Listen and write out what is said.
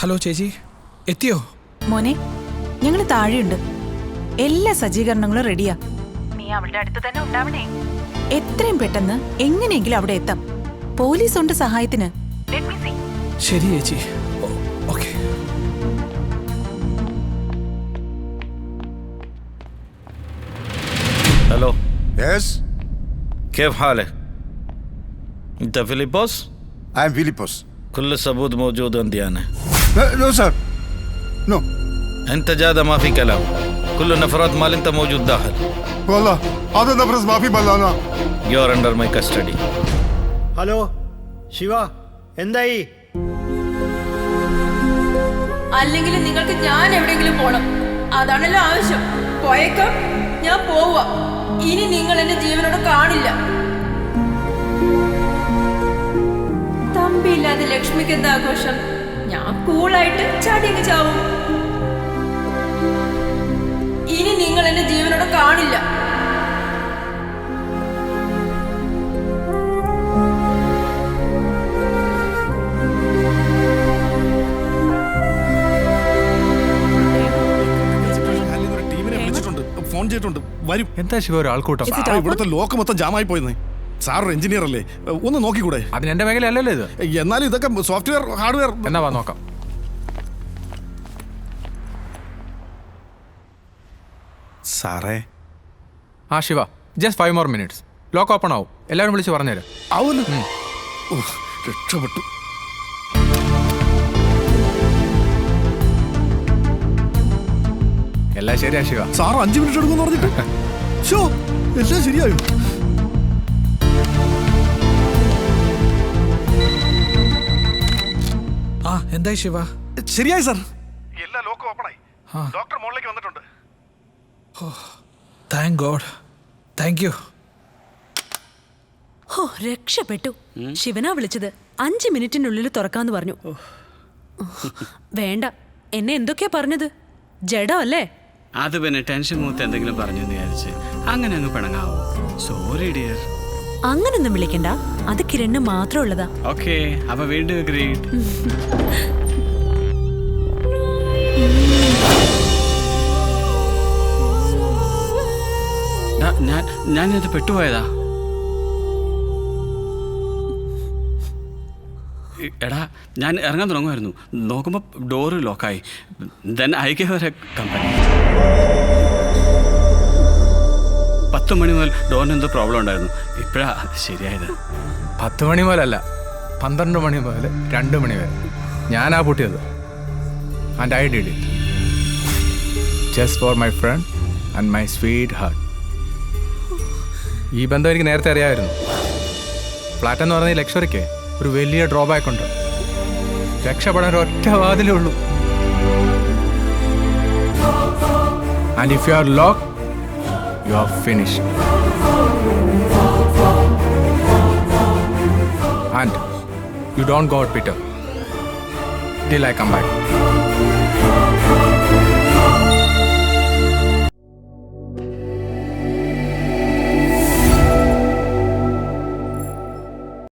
Hello ചേച്ചി എത്തിയോ മോനെ ഞങ്ങൾ താഴെയുണ്ട് എല്ലാ സജ്ജീകരണങ്ങളും റെഡിയാ നീ അവളുടെ അടുത്ത് തന്നെ ഉണ്ടാവണേ എത്രയും പെട്ടെന്ന് എങ്ങനെയെങ്കിലും അവിടെ എത്താം പോലീസ് ഉണ്ട് സഹായത്തിന് ശരി ചേച്ചി okay hello Yes, كيف حالك؟ انت فيليبوس؟ I am Philippos. كل الثبوت موجود عندي انا No, no, sir. No. انت جادة ما في كلام كل النفرات مال انت موجود داخل والله هذا نفرس ما في بلانا يور اندر ماي كستدي hello Shiva എന്തായി അല്ലെങ്കിൽ നിങ്ങൾക്ക് ഞാൻ എവിടെയെങ്കിലും പോണം അതാണല്ലോ ആവശ്യം പോയേക്കാം ഞാൻ പോവാ ഇനി നിങ്ങൾ എന്റെ ജീവനോട് കാണില്ല തമ്പിയില്ലാതെ ലക്ഷ്മിക്ക് എന്താ ആഘോഷം ഞാൻ കൂളായിട്ട് ചാടിയങ്ങ് ചാവും. ഇനി നിങ്ങൾ എന്റെ ജീവനോട് കാണില്ല. ഫോൺ ചെയ്തിട്ടുണ്ട് വരും എന്താ ശിവ ഒരു ആൾക്കൂട്ടം? സാറേ, ഇവിടുത്തെ ലോക്ക് മൊത്തം ജാമായി പോയെന്നേ. സാർ ഒരു എഞ്ചിനീയർ അല്ലേ ഒന്ന് നോക്കിക്കൂടെ? അതിന് എന്റെ മേഖല അല്ലല്ലോ ഇത്? എന്നാലും ഇതൊക്കെ സോഫ്റ്റ്വെയർ ഹാർഡ്വെയർ എന്നാ വാ നോക്കാം. സാറേ. ആ Shiva. Just five more minutes lock open ആവും. എല്ലാവരും വിളിച്ച് പറഞ്ഞുതരാം. ആവുന്നു. രക്ഷപ്പെട്ടു. എല്ലാം ശരിയാ ശിവ. സാർ അഞ്ചു മിനിറ്റ് എടുക്കുമെന്ന് പറഞ്ഞിട്ട്? ഷോ എല്ലാം ശരിയായോ? ആ എന്തായി ശിവ? ശരിയായി സാർ. എല്ലാ ഓപ്പൺ ആയി. ഡോക്ടർ മുകളിലേക്ക് വന്നിട്ടുണ്ട്. താങ്ക് ഗോഡ് താങ്ക് യു ഓ രക്ഷപ്പെട്ടു. ശിവനാ വിളിച്ചത്. അഞ്ച് മിനിറ്റിനുള്ളിൽ തുറക്കാന്ന് പറഞ്ഞു. വേണ്ട. എന്നെ എന്തൊക്കെയാ പറഞ്ഞത്? ജഡോ അല്ലേ അത് പിന്നെ ടെൻഷൻ മൂത്ത് എന്തെങ്കിലും പറഞ്ഞു വിചാരിച്ച് അങ്ങനെ അങ്ങ് പിണങ്ങാവോ. സോറി ഡിയർ അങ്ങനൊന്നും വിളിക്കണ്ട. അത് കിരണ് മാത്രമുള്ളതാ ഓക്കെ അപ്പൊ വീണ്ടും ഗ്രേറ്റ് ഞാൻ ഞാനിത് പെട്ടുപോയതാ. എടാ ഞാൻ ഇറങ്ങാൻ തുടങ്ങുമായിരുന്നു. നോക്കുമ്പോൾ ഡോറ് ലോക്കായി. ദെൻ ഐക്യ വരെ കമ്പനി. പത്ത് മണി മുതൽ ഡോറിന് എന്തോ പ്രോബ്ലം ഉണ്ടായിരുന്നു. ഇപ്പോഴാ ശരിയായത്. പത്ത് മണി മുതലല്ല പന്ത്രണ്ട് മണി മുതൽ രണ്ട് മണി വരെ. ഞാനാ പൂട്ടിയത്. And I did it just for my friend and my sweetheart ഈ ബന്ധം എനിക്ക് നേരത്തെ അറിയാമായിരുന്നു. ഫ്ലാറ്റ് എന്ന് പറഞ്ഞ ലക്ഷറിക്ക് ഒരു വലിയ ഡ്രോബാക്ക് ഉണ്ട്. രക്ഷപ്പെടാൻ ഒറ്റ വാതിലേ ഉള്ളൂ. And if you are lock you are finish and you don't go out, Peter, till I come back.